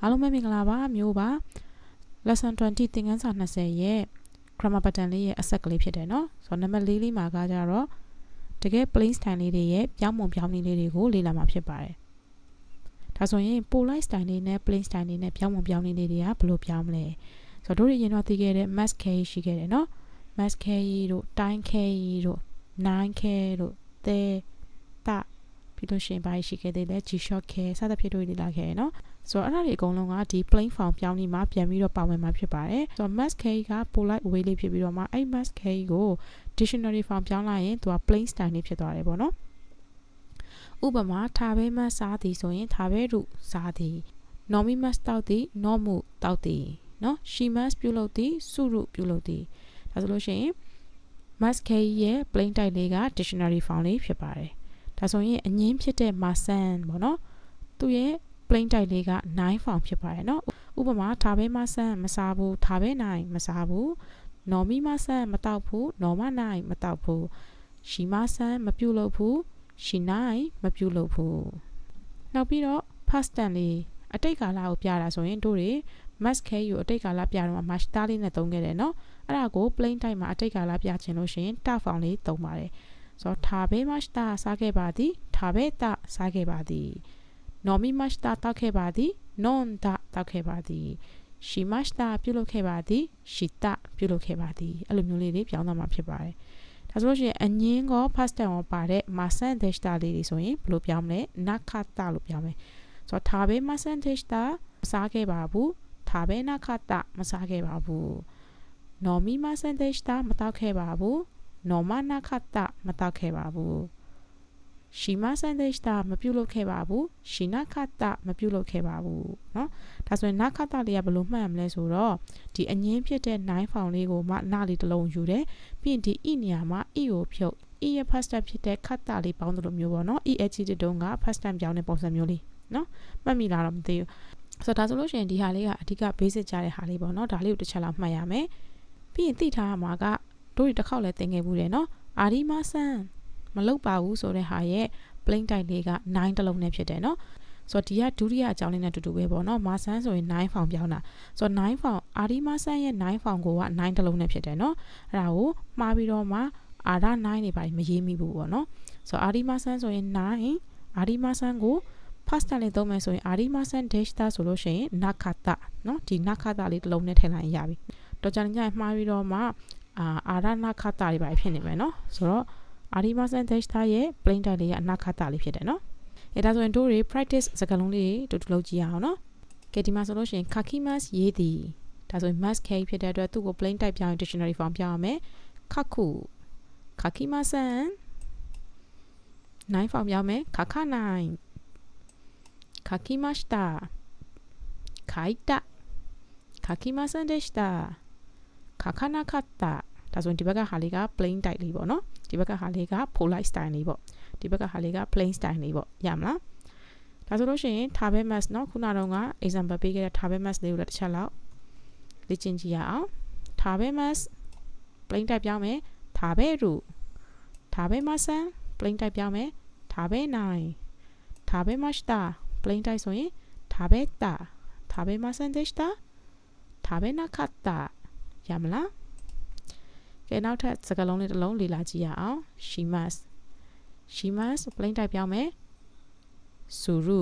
အားလုံးပဲမင်္ဂလာပါမျိုးပါ lesson 20သင်ခန်းစာ20ရဲ့ grammar pattern လေးရဲ့အဆက်ကလေးဖြစ်တယ်เนาะဆိုတော့နံပါတ်၄လေးမှာကကြတော့တကယ် plain style လေးတွေရဲ့ပြောင်းပုံပြောင်းနည်းလေးတွေကိုလေ့လာမှာဖြစ်ပါတယ်ဒါဆိုရင် polite style လေးနဲ့ plain style လေးနဲ့ပြောင်းပုံပြောင်းနည်းလေးတွေကဘယ်လိုပြောင်းမလဲဆိုတော့တို့ရင်တော့သိခဲ့တဲ့ mass carry ရှိခဲ့တယ်เนาะ mass carry တို့ time carry တို့ nine carry တို့ the တပြီးလို့ရှိရင်ဘာရှိခဲ့သေးလဲ G short care စသဖြင့်တို့လေ့လာခဲ့ရเนาะ ဆိုတော့အဲ့ဒါတွေအကုန်လုံးကဒီ plain form ပြောင်းလေးမှာပြန်ပြီးတော့ပါဝင်မှာဖြစ်ပါတယ်ဆိုတော့ mask key က polite way လေးဖြစ်ပြီးတော့မှအဲ့ mask key ကို dictionary form ပြောင်းလိုက်ရင်သူက plain style လေးဖြစ်သွားတယ်ပေါ့နော်ဥပမာထားဘဲမစားသည်ဆိုရင်ထားဘဲရုစားသည် normal mask တောက်သည် normal တောက်သည်နော် she mask ပြုလုပ်သည်စုရုပြုလုပ်သည်ဒါဆိုလို့ရှိရင် mask key ရဲ့ plain type လေးက dictionary form လေးဖြစ်ပါတယ်ဒါဆိုရင်အငင်းဖြစ်တဲ့ masan ပေါ့နော်သူရဲ့ plain type လေးက9 form ဖြစ်ပါတယ်เนาะဥပမာထားဘဲမဆန်မစားဘူးထားဘဲနိုင်မစားဘူးနော်မီမဆန်မတောက်ဘူးနော်မနိုင်မတောက်ဘူးရှီမဆန်မပြုတ်လို့ဘူးရှီနိုင်မပြုတ်လို့ဘူးနောက်ပြီးတော့ past tense လေးအတိတ်ကာလကိုပြတာဆိုရင်တို့တွေ must carry ကိုအတိတ်ကာလပြတော့မှ master လေးနဲ့သုံးခဲ့တယ်เนาะအဲ့ဒါကို plain type မှာအတိတ်ကာလပြချင်လို့ရှိရင် ta form လေးသုံးပါတယ်ဆိုတော့ထားဘဲ master စားခဲ့ပါသည်ထားဘဲတာစားခဲ့ပါသည် နော်မီမတ်တာတောက်ခဲ့ပါသည်နွန်တာတောက်ခဲ့ပါသည်ရှီမတ်တာပြုလုပ်ခဲ့ပါသည်ရှီတာပြုလုပ်ခဲ့ပါသည်အဲ့လိုမျိုးလေးတွေပြောင်းသွားမှာဖြစ်ပါတယ်ဒါဆိုလို့ရှိရင်အငင်းကော past tense ကိုပါတဲ့မာဆန်ဒက်တာလေးတွေဆိုရင်ဘယ်လိုပြောင်းမလဲနာခတာလို့ပြောင်းမယ်ဆိုတော့ဒါပဲမာဆန်ဒက်တာမစားခဲ့ပါဘူးဒါပဲနာခတာမစားခဲ့ပါဘူးနော်မီမာဆန်ဒက်တာမတောက်ခဲ့ပါဘူးနော်မနာခတာမတောက်ခဲ့ပါဘူး ရှိမဆန်ဒက်တာမပြုတ်လုပ်ခဲ့ပါဘူးရှိနာခတာမပြုတ်လုပ်ခဲ့ပါဘူးเนาะဒါဆိုရင်နာခတာလေးကဘယ်လိုမှတ်ရမလဲဆိုတော့ဒီအငင်းဖြစ်တဲ့9ဖောင်လေးကိုမှနာလေးတစ်လုံးယူတယ်ပြီးရင်ဒီ e နေရာမှာ e ကိုဖြုတ် e ရဲ့ first step ဖြစ်တဲ့ခတာလေးပေါင်းတယ်လို့မျိုးပေါ့เนาะ e h တဲ့တုန်းက first step ပြောင်းတဲ့ပုံစံမျိုးလေးเนาะမှတ်မိလားတော့မသိဘူးဆိုတော့ဒါဆိုလို့ရှိရင်ဒီဟာလေးကအဓိက basic ကြတဲ့ဟာလေးပေါ့เนาะဒါလေးကိုတစ်ချက်လောက်မှတ်ရမယ်ပြီးရင်သိထားရမှာကတို့ဒီတစ်ခေါက်လည်းသင်ခဲ့ဘူးတယ်เนาะအာဒီမာဆန် မလုတ်ပါဘူးဆိုတဲ့ဟာရဲ့ plain type လေးက9တလုံးနဲ့ဖြစ်တယ်เนาะဆိုတော့ဒီကဒုတိယအကြောင်းလေးနဲ့တူတူပဲပေါ့နော်မာဆန်ဆိုရင်9ဖောင်ပြောင်းတာဆိုတော့9ဖောင်အာဒီမာဆန်ရဲ့9ဖောင်ကိုက9တလုံးနဲ့ဖြစ်တယ်เนาะအဲ့ဒါကိုမှားပြီးတော့မှအာဒါ9နေပါမရေးမိဘူးပေါ့နော်ဆိုတော့အာဒီမာဆန်ဆိုရင်9အာဒီမာဆန်ကို past tense လေးသုံးမယ်ဆိုရင်အာဒီမာဆန် dash တာဆိုလို့ရှိရင်နာခတာเนาะဒီနာခတာလေးတစ်လုံးနဲ့ထည့်လိုက်ရင်ရပြီတော့ကြရင်ကြမှားပြီးတော့မှအာအာဒါနာခတာတွေပါဖြစ်နေမယ်เนาะဆိုတော့ အာဒီမာဆန်ဒက်တာရဲ့ plain type လေးကအနာခတာလေးဖြစ်တယ်နော်။အဲဒါဆိုရင်တို့တွေ practice စကားလုံးလေးတူတူလုပ်ကြည့်ရအောင်နော်။ကဲဒီမှာဆိုလို့ရှိရင် kakimas ရေးသည်ဒါဆိုရင် must carry ဖြစ်တဲ့အတွက်သူ့ကို plain type ပြောင်းရင် dictionary form ပြောင်းရမယ်။ kaku kakimasan 9 form ပြောင်းမယ် kakanai kakimashita kaita kakimasan deshita kakanakatta ဒါဆိုရင်ဒီဘက်ကဟာလေးက plain type လေးပေါ့နော် ဒီဘက်ကဟာလေးက polite style လေးပေါ့ဒီဘက်ကဟာလေးက plain style လေးပေါ့ရမလားဒါဆိုလို့ရှိရင် ထားဘဲ mass เนาะခုနကတော့က example ပေးခဲ့တဲ့ထားဘဲ mass လေးကိုလည်းတစ်ချက်လောက်လေ့ကျင့်ကြည့်ရအောင်ထားဘဲ mass plain type ပြောင်းမယ်ထားဘဲရူထားဘဲ mass plain type ပြောင်းမယ်ထားဘဲနိုင်ထားဘဲ mashta plain type ဆိုရင်ထားဘဲတာထားဘဲ masan deshita ထားဘဲ nakata ရမလား ကဲနောက်ထပ်စကားလုံးလေးတစ်လုံးလေ့လာကြည့်ရအောင် she must she must plain type ပြောင်းမယ် suru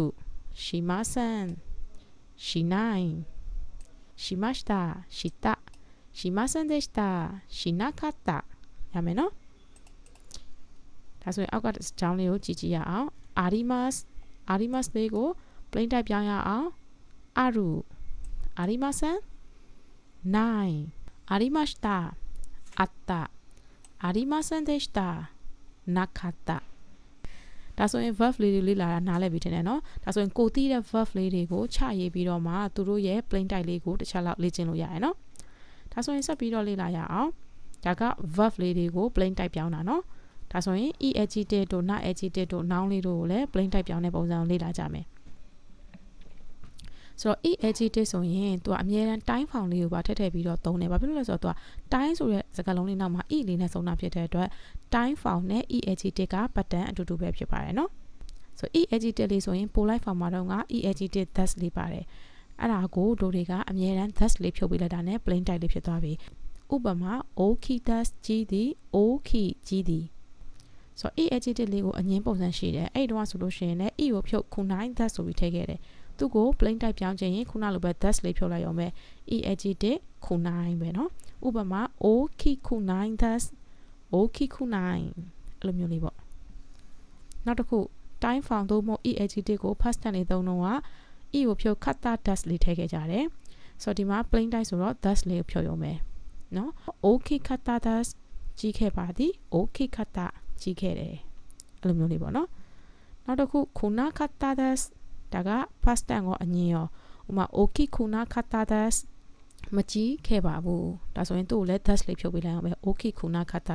she mustn't she nine she mashita she ta she mustn't deshita she nakata ရမယ်နော်ဒါဆိုရင်အောက်ကကြောင်းလေးကိုကြည့်ကြည့်ရအောင် arimas arimas လေးကို plain type ပြောင်းရအောင် aru arimasan nine arimashita あったありませんでしたなかったဒါဆိုရင် verb လေးတွေလေ့လာတာနားလည်ပြီထင်တယ်နော်ဒါဆိုရင်ကိုတီးတဲ့ verb လေးတွေကိုချရေးပြီးတော့မှသူတို့ရဲ့ plain type လေးကိုတစ်ချက်လောက်လေ့ကျင့်လို့ရတယ်နော်ဒါဆိုရင်ဆက်ပြီးတော့လေ့လာရအောင်ဒါက verb လေးတွေကို plain type ပြောင်းတာနော်ဒါဆိုရင် e adjective တို့ not adjective တို့ noun လေးတို့ကိုလည်း plain type ပြောင်းတဲ့ပုံစံကိုလေ့လာကြမယ် ဆိုတော့ e adjective ဆိုရင်သူကအမြဲတမ်း time form လေးကိုပါထည့်ထည့်ပြီးတော့သုံးတယ်။ဘာဖြစ်လို့လဲဆိုတော့သူက time ဆိုတဲ့စကားလုံးလေးနောက်မှာ e လေးနဲ့ဆုံးတာဖြစ်တဲ့အတွက် time form နဲ့ e adjective က pattern အတူတူပဲဖြစ်ပါတယ်နော်။ဆို e adjective လေးဆိုရင် polite form မှာတော့က e adjective thus လေးပါတယ်။အဲ့ဒါကိုတို့တွေကအမြဲတမ်း thus လေးဖြုတ်ပေးလိုက်တာနဲ့ plain type လေးဖြစ်သွားပြီဥပမာ o key thus ကြီးသည် o key ကြီးသည်ဆိုတော့ e adjective လေးကိုအငင်းပုံစံရှိတယ်အဲ့ဒီတော့ဆိုလို့ရှိရင်လည်း e ကိုဖြုတ်ခု9 thus ဆိုပြီးထည့်ခဲ့တယ် သူ့ကို plain type ပြောင်းချင်ရင်ခုနလိုပဲ thus လေးဖြုတ်လိုက်ရုံပဲ e adjective ခု9ပဲเนาะဥပမာ o key ခု9 thus o key ခု9အဲ့လိုမျိုးလေးပေါ့နောက်တစ်ခု time found သို့မဟုတ် e adjective ကို past tense လေးသုံးတော့က e ကိုဖြုတ် kata thus လေးထည့်ခဲ့ကြတယ်ဆိုတော့ဒီမှာ plain type ဆိုတော့ thus လေးကိုဖြုတ်ရုံပဲเนาะ okay kata thus ကြီးခဲ့ပါသည် okay kata ကြီးခဲ့တယ်အဲ့လိုမျိုးလေးပေါ့နော်နောက်တစ်ခု kuna kata thus ဒါက past tense ကိုအငင်းရောဥမာ okay kuna kata thus မကြီးခဲ့ပါဘူးဒါဆိုရင်သူ့ကိုလည်း thus လေးဖြုတ်ပေးလိုက်အောင်ပဲ okay kuna kata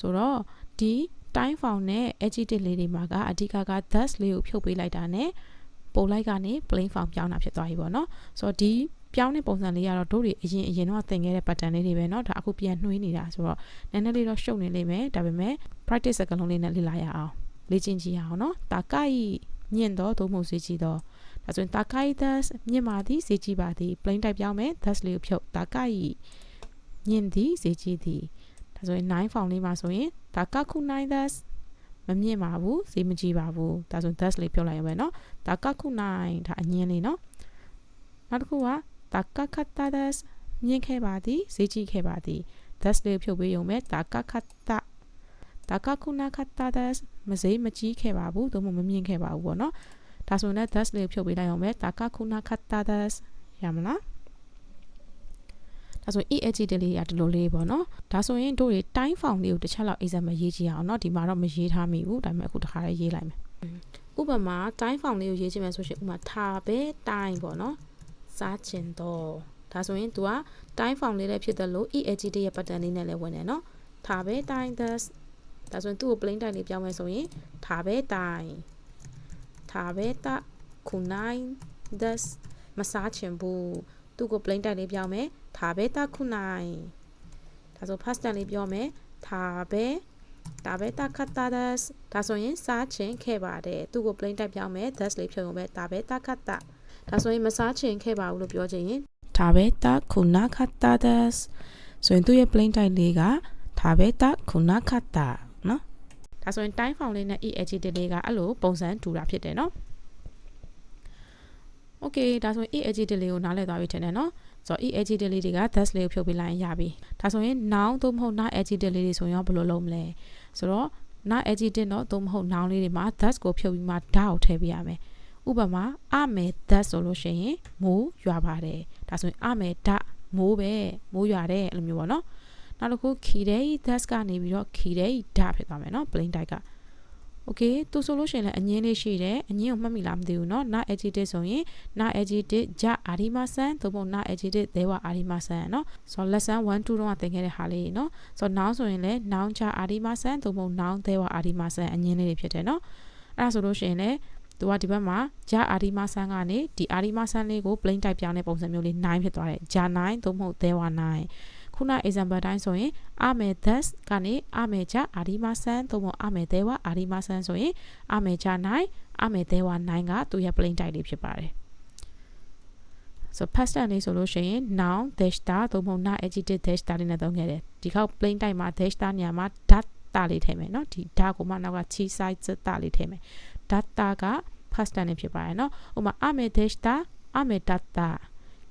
ဆိုတော့ဒီ time found နဲ့ adjective လေးတွေမှာကအဓိကက thus လေးကိုဖြုတ်ပေးလိုက်တာ ਨੇ ပုံလိုက်ကနေ plain form ပြောင်းတာဖြစ်သွားပြီပေါ့နော်ဆိုတော့ဒီပြောင်းတဲ့ပုံစံလေးကတော့တို့တွေအရင်အရင်တော့သင်ခဲ့တဲ့ pattern လေးတွေပဲเนาะဒါအခုပြန်နှွှေးနေတာဆိုတော့နည်းနည်းလေးတော့ရှုပ်နေလိမ့်မယ်ဒါပေမဲ့ practice စကားလုံးလေးနဲ့လေ့လာရအောင်လေ့ကျင့်ကြည့်ရအောင်เนาะတာကိုက် မြင့်သောသို့မဟုတ်ဈေးကြီးသောဒါဆိုရင်တာကိုင် thus မြင့်ပါသည်ဈေးကြီးပါသည် plain type ပြောင်းမယ် thus လေးကိုဖြုတ်တာကိုင်မြင့်သည်ဈေးကြီးသည်ဒါဆိုရင်9 form လေးမှာဆိုရင်တာကခု9 thus မမြင့်ပါဘူးဈေးမကြီးပါဘူးဒါဆိုရင် thus လေးဖြုတ်လိုက်ရမယ်နော်တာကခု9ဒါအငင်းလေးနော်နောက်တစ်ခုကတာကခတာ thus မြင့်ခဲ့ပါသည်ဈေးကြီးခဲ့ပါသည် thus လေးဖြုတ်ပေးရုံပဲတာကခတာ ဒါကခုနခတ်တာဒါမစိမကြီးခဲ့ပါဘူးသို့မဟုတ်မမြင်ခဲ့ပါဘူးပေါ့နော်ဒါဆိုရင် das လေးကိုဖြုတ်ပေးလိုက်အောင်ပဲဒါကခုနခတ်တာဒါရမလားဒါဆို EAG တလေးရဒီလိုလေးပေါ့နော်ဒါဆိုရင်တို့တွေ time found လေးကိုတစ်ချက်လောက် example ရေးကြည့်အောင်နော်ဒီမှာတော့မရေးထားမိဘူးဒါပေမဲ့အခုတခါလေးရေးလိုက်မယ်ဥပမာ time found လေးကိုရေးချင်မယ်ဆိုရှင်ဥပမာထားပဲ time ပေါ့နော်စားချင်တော့ဒါဆိုရင် तू က time found လေးလည်းဖြစ်တယ်လို့ EAG တရဲ့ pattern လေးနဲ့လည်းဝင်တယ်နော်ထားပဲ time thus ဒါဆိုရင်သူ့ကို plain type လေးပြောင်းမယ်ဆိုရင်ထားပဲ time ထားပဲတခုနိုင် thus မစားချင်ဘူးသူ့ကို plain type လေးပြောင်းမယ်ဒါပဲတခုနိုင်ဒါဆို past tense လေးပြောမယ်ဒါပဲဒါပဲတခတ်တာ thus ဒါဆိုရင်စားချင်ခဲ့ပါတယ်သူ့ကို plain type ပြောင်းမယ် thus လေးဖြုတ်ရုံပဲဒါပဲတခတ်တာဒါဆိုရင်မစားချင်ခဲ့ပါဘူးလို့ပြောချင်ရင်ဒါပဲတခုနာခတ်တာ thus ဆိုရင်သူ့ရဲ့ plain type လေးကဒါပဲတခုနာခတ်တာ နော်ဒါဆိုရင် time found လေးနဲ့ e adjective လေးကအဲ့လိုပုံစံတူတာဖြစ်တယ်နော် Okay ဒါဆိုရင် e adjective လေးကိုနားလည်သွားပြီထင်တယ်နော်ဆိုတော့ e adjective လေးတွေက thus လေးကိုဖြုတ်ပေးလိုက်ရင်ရပြီဒါဆိုရင် noun သို့မဟုတ် not adjective လေးတွေဆိုရင်ရောဘယ်လိုလုပ်မလဲဆိုတော့ not adjective တော့သို့မဟုတ် noun လေးတွေမှာ thus ကိုဖြုတ်ပြီးမှ da ကိုထည့်ပေးရမယ်ဥပမာအမယ် thus ဆိုလို့ရှိရင်မိုးရွာပါတယ်ဒါဆိုရင်အမယ် da မိုးပဲမိုးရွာတယ်အဲ့လိုမျိုးပေါ့နော် နောက်တစ်ခု key day thus ကနေပြီးတော့ key day da ဖြစ်သွားမယ်နော် plain type က okay သူဆိုလို့ရှိရင်လည်းအငင်းလေးရှိတယ်အငင်းကိုမှတ်မိလားမသိဘူးเนาะ na adjective ဆိုရင် na adjective ဂျအာဒီမာဆန်သို့မဟုတ် na adjective သေးဝအာဒီမာဆန်เนาะဆိုတော့ lesson 1 2တော့သင်ခဲ့တဲ့ဟာလေးเนาะဆိုတော့ noun ဆိုရင်လည်း noun ဂျအာဒီမာဆန်သို့မဟုတ် noun သေးဝအာဒီမာဆန်အငင်းလေးတွေဖြစ်တယ်เนาะအဲ့ဒါဆိုလို့ရှိရင်လည်းသူကဒီဘက်မှာဂျာအာဒီမာဆန်ကနေဒီအာဒီမာဆန်လေးကို plain type ပြောင်းတဲ့ပုံစံမျိုးလေး9ဖြစ်သွားတယ်ဂျာ9သို့မဟုတ်သေးဝ9 ခုန example တိုင်းဆိုရင်အမေ thus ကနေအမေချအာဒီမာဆန်သို့မဟုတ်အမေသေးဝအာဒီမာဆန်ဆိုရင်အမေချ9အမေသေးဝ9ကသူရဲ့ plain type လေးဖြစ်ပါတယ် so past tense လေးဆိုလို့ရှိရင် noun dash da သို့မဟုတ် na adjective dash da လေးနဲ့သုံးခဲ့တယ်ဒီခေါက် plain type မှာ dash da နေရာမှာ dat တာလေးထည့်မယ်เนาะဒီ da ကိုမှနောက်ကချီ size တာလေးထည့်မယ် data က past tense လေးဖြစ်ပါတယ်เนาะဥပမာအမေ dash da အမေ data ခီ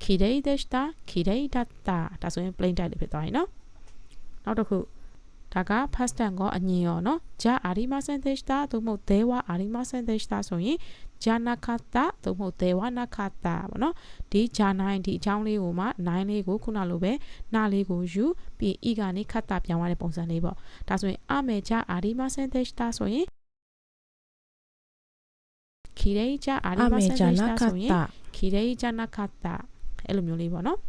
ဒိဒက်တာခီဒိဒတ်တာဒါဆိုရင် plain type လေးဖြစ်သွားပြီเนาะနောက်တစ်ခုဒါက past tense ကိုအငင်ရောเนาะဂျာအာရီမာဆန်ဒက်တာသို့မဟုတ်ဒေဝအာရီမာဆန်ဒက်တာဆိုရင်ဂျာနာခတာသို့မဟုတ်ဒေဝနာခတာပေါ့เนาะဒီဂျာနိုင်ဒီအကြောင်းလေးကိုမှ9လေးကိုခုနလိုပဲနာလေးကိုယူပြီးဤကနေခတာပြောင်းရတဲ့ပုံစံလေးပေါ့ဒါဆိုရင်အမေဂျာအာရီမာဆန်ဒက်တာဆိုရင်ခီရေဂျာအာရီမာဆန်ဒက်တာဆိုရင်ခီရေဂျာနာခတာ အဲ့လိုမျိုးလေးပေါ့နော်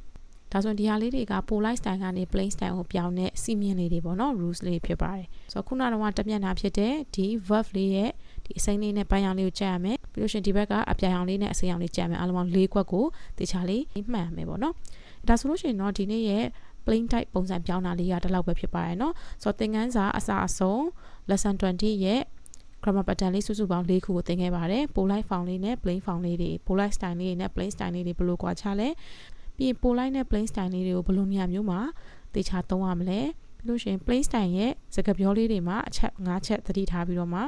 ဒါဆိုဒီဟာလေးတွေက polite style ကနေ plain style ကိုပြောင်းတဲ့စီမင်းလေးတွေပေါ့နော် rules လေးဖြစ်ပါတယ်ဆိုတော့ခုနကတော့တမျက်နှာဖြစ်တဲ့ဒီ verb လေးရဲ့ဒီအစိမ်းလေးနဲ့ပိုင်းအောင်လေးကိုကြက်ရမယ်ပြီးလို့ရှိရင်ဒီဘက်က အပြာအောင်လေးနဲ့အစိမ်းအောင်လေးကြက်ရမယ်အားလုံးပေါင်း၄ခွက်ကိုတခြားလေးမှတ်ရမယ်ပေါ့နော်ဒါဆိုလို့ရှိရင်တော့ဒီနေ့ရဲ့ plain type ပုံစံပြောင်းတာလေးကဒီလောက်ပဲဖြစ်ပါတယ်เนาะဆိုတော့သင်ခန်းစာအစအဆုံး lesson 20ရဲ့ grammar pattern လေးစုစုပေါင်း၄ခုကိုသင်ခဲ့ပါတယ် polite form လေးနဲ့ plain form လေးတွေ polite style လေးနဲ့ plain style လေးတွေဘယ်လိုကွာခြားလဲပြီးရင် polite နဲ့ plain style လေးတွေကိုဘယ်လိုနေရာမျိုးမှာတေချာသုံးရမလဲပြီးလို့ရှိရင် plain style ရဲ့စကားပြောလေးတွေမှာအချက်၅ချက်သတိထားပြီးတော့မှ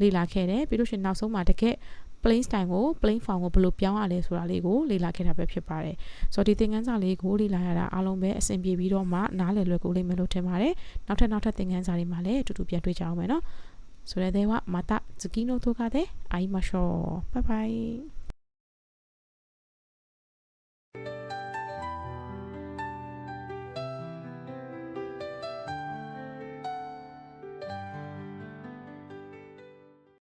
လေ့လာခဲ့တယ်ပြီးလို့ရှိရင်နောက်ဆုံးမှာတကယ် plain style ကို plain form ကိုဘယ်လိုပြောင်းရလဲဆိုတာလေးကိုလေ့လာခဲ့တာပဲဖြစ်ပါတယ်ဆိုတော့ဒီသင်ခန်းစာလေးကိုလေ့လာရတာအားလုံးပဲအဆင်ပြေပြီးတော့မှနားလည်လွယ်ကူလိမ့်မယ်လို့ထင်ပါတယ်နောက်ထပ်နောက်ထပ်သင်ခန်းစာတွေမှာလည်းအတူတူပြန်တွေ့ကြအောင်မယ်နော် それではまた次の動画で会いましょう。バイバイ。